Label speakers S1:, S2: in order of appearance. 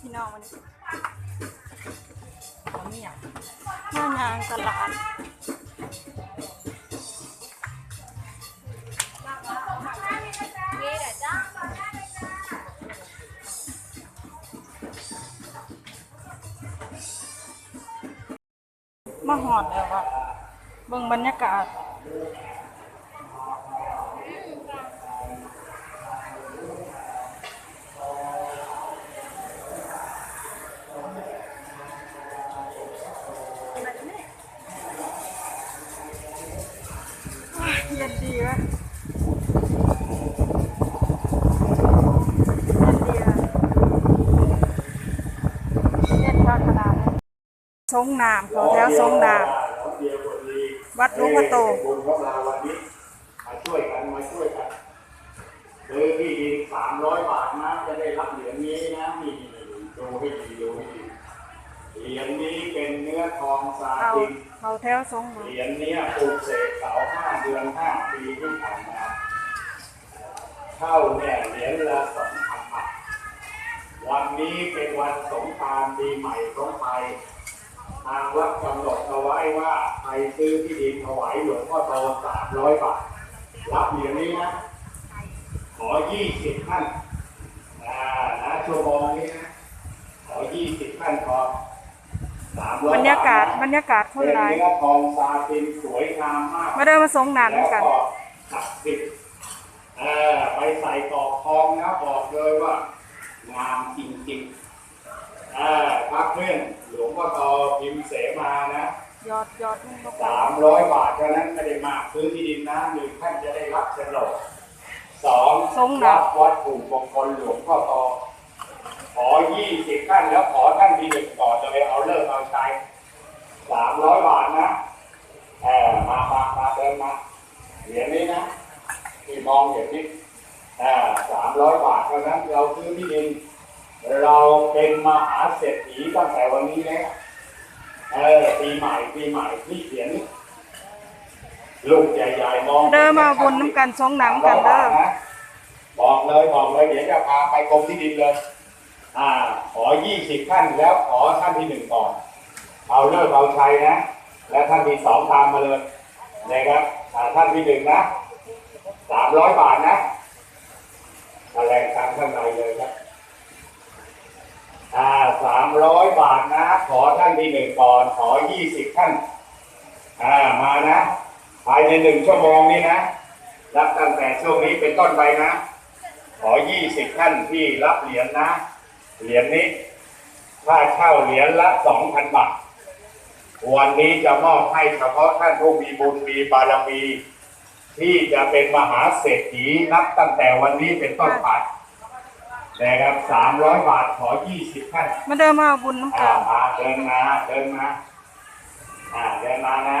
S1: พี่น้องวันนี้
S2: เขาไม่อยาก
S1: หน้างานตลาดมาหอดแล้วอะเบิ่งบรรยากาศ เย็นดีวะเย็นดีวะเย็นมากขนาดนี้ทรงน้ำขอแถวทรงน้ำวัดหลุงพ่อโต
S3: บุญของเราวันนี้มาช่วยกันมาช่วยกันซื้อที่ดินสามร้อยบาทนะจะได้รับเหรียญนี้นะนี่ดูให้ดีดูให้ดีเหรียญนี้เป็นเนื้อทองซา
S1: เอา
S3: ติน
S1: เอาแถวทรงมา
S3: เหรียญเนี้ยปลูกเสกเสาห้าเดือนห้าปีที่ผ่านมาเท่าเนี่ยเหรียญละสองพันบาทวันนี้เป็นวันสงกรานต์ปีใหม่ของไทยทางวัดกำหนดเอาไว้ว่าใครซื้อที่ดินถวายหลวงพ่อโตสามร้อยบาท รับเหรียญนี้นะ ขอยี่สิบท่านนะชั่วโมงนี้นะขอยี่สิบท่านพอ
S1: บรรยากาศบรรยากาศคน
S3: เป็น
S1: หลาย
S3: เนื้อทองซาตินสวยงามมาก
S1: มาเดินมาทรงน้ำ
S3: แล้
S1: ด้
S3: ว
S1: วยกัน
S3: ก็ศักดิ์สิทธิ์เออไปใส่ตอกทองนะบอกเลยว่างามจริงๆเออพระเครื่องหลวงพ่อโตพิมพ์เสมานะ
S1: ยอดยอดลงไป
S3: สามร้อยบาทเท่านั้นไม่ได้มากซื้อที่ดินนะหนึ่งท่านจะได้รับโฉนดสองรับวัตถุมงคลหลวงพ่อโตข อยี่สิบท่านแล้วขอท่านที่หนึ่งก่อนเลยเอาเลิกเอาใช้สามร้อยบาทนะเออมามามาเดินมาเหรียญนี้นะที่มองเห็นนี่อ่าสามร้อยบาทเท่านั้นเราซื้อที่ดิน เราเป็นมหาเศรษฐีตั้งแต่วันนี้แล้วเออปีใหม่ปีใหม่ที่เขียนลูกใหญ่ๆมอง
S1: เดินมาบนน้ำกันทรงน้ำกันเด้อ
S3: บอกเลยบอกเลยเดี๋ยวจะพาไปกรมที่ดินเลย อ่า ขอยี่สิบท่านแล้วขอท่านที่หนึ่งก่อน เอาเลิกเอาชัยนะ และท่านที่สองตามมาเลยนะครับอ่าท่านที่หนึ่งนะสามร้อยบาทนะแถลงตามข้างในเลยครับอ่าสามร้อยบาทนะ ขอท่านที่หนึ่งก่อน ขอยี่สิบท่าน อ่า มานะ ภายในหนึ่งชั่วโมงนี้นะรับตั้งแต่ช่วงนี้เป็นต้นไปนะ ขอยี่สิบท่านที่รับเหรียญนะ เหรียญนี้ค่าเช่าเหรียญละสองพันบาท วันนี้จะมอบให้เฉพาะท่านผู้มีบุญมีบารมี ที่จะเป็นมหาเศรษฐีนับตั้งแต่วันนี้เป็นต้นไปนะครับสามร้อยบาทขอยี่สิบท่าน
S1: มาเดินมาบุญน้ำกั
S3: อ่านมาเดินมาเดินมา อ่าเดินมานะ